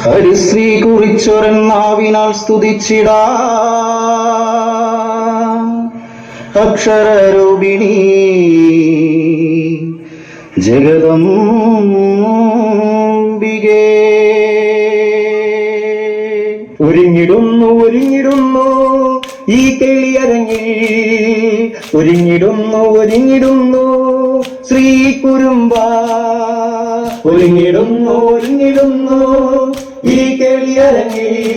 ഹരിശ്രീ കുറിച്ചൊരെന്നാവിനാൽ സ്തുതിച്ചിടാ. അക്ഷരരൂപിണി. ജഗദംബികേ ഒരുങ്ങിടുന്നു ഒരുങ്ങിടുന്നു ഈ കിളിയരങ്ങിൽ. ഒരുങ്ങിടുന്നു ഒരുങ്ങിടുന്നു ശ്രീ കുരുമ്പ. ഒരുങ്ങിടുന്നു ഒരുങ്ങിടുന്നു. ഈ കേളിയരങ്ങി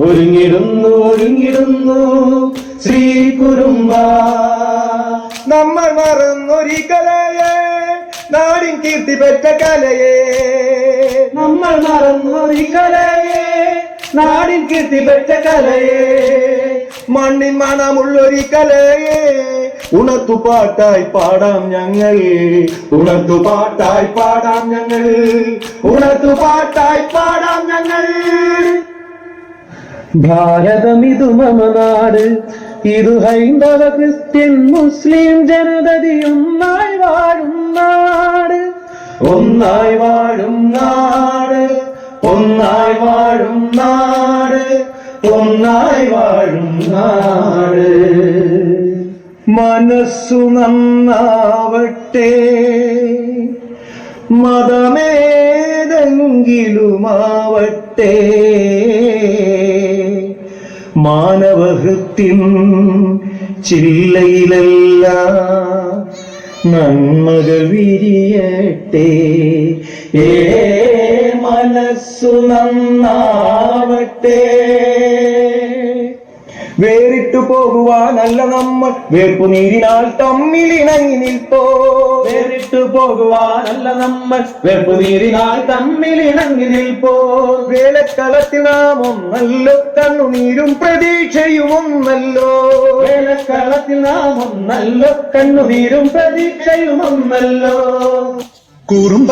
ഒരുങ്ങിടുന്നു ഒരുങ്ങിടുന്നു. ശ്രീ കുറുമ്പ. നമ്മൾ മറന്നൊരു നാടിൻ കീർത്തി പെറ്റ കലയെ. നമ്മൾ മറന്നൊരു നാടിൻ കീർത്തി പെറ്റ കലയെ. മണ്ണിൻ മണമുള്ളൊരു കലയെ ഉണർത്തുപാട്ടായി പാടാം ഞങ്ങൾ ഉണർത്തുപാട്ടായി പാടാം ഞങ്ങൾ ഉണർത്തുപാട്ടായി പാടാം ഞങ്ങൾ ഭാരതമിതു മമ നാട് ഇതു ഹൈന്ദവ ക്രിസ്ത്യൻ മുസ്ലിം ജനതതി ഒന്നായി വാഴും നാട് ഒന്നായി വാഴും നാട് ഒന്നായി വാഴും നാട് ഒന്നായി വാഴും നാട് മനസ്സു നന്നാവട്ടെ. മതമേതെങ്കിലുമാവട്ടെ. മാനവഹൃത്തിൻ ചില്ലയിലല്ല നന്മകൾ വിരിയട്ടെ. ഏ മനസ്സു നന്നാവട്ടെ. വേറിട്ടു പോകുവാനല്ല നമ്മൾ. വേർപ്പു നീരിനാൽ തമ്മിലിണങ്ങി നിൽപ്പോ. വേറിട്ടു പോകുവാനല്ല നമ്മൾ. വേർപ്പു നീരിനാൽ തമ്മിലിണങ്ങി നിൽപ്പോ. വേലക്കളത്തിൽ നാം ഒന്നല്ലോ കണ്ണുനീരും പ്രതീക്ഷയും ഒന്നല്ലോ. വേലക്കളത്തിൽ നാം ഒന്നല്ലോ കണ്ണുനീരും പ്രതീക്ഷയും ഒന്നല്ലോ. കുറുമ്പ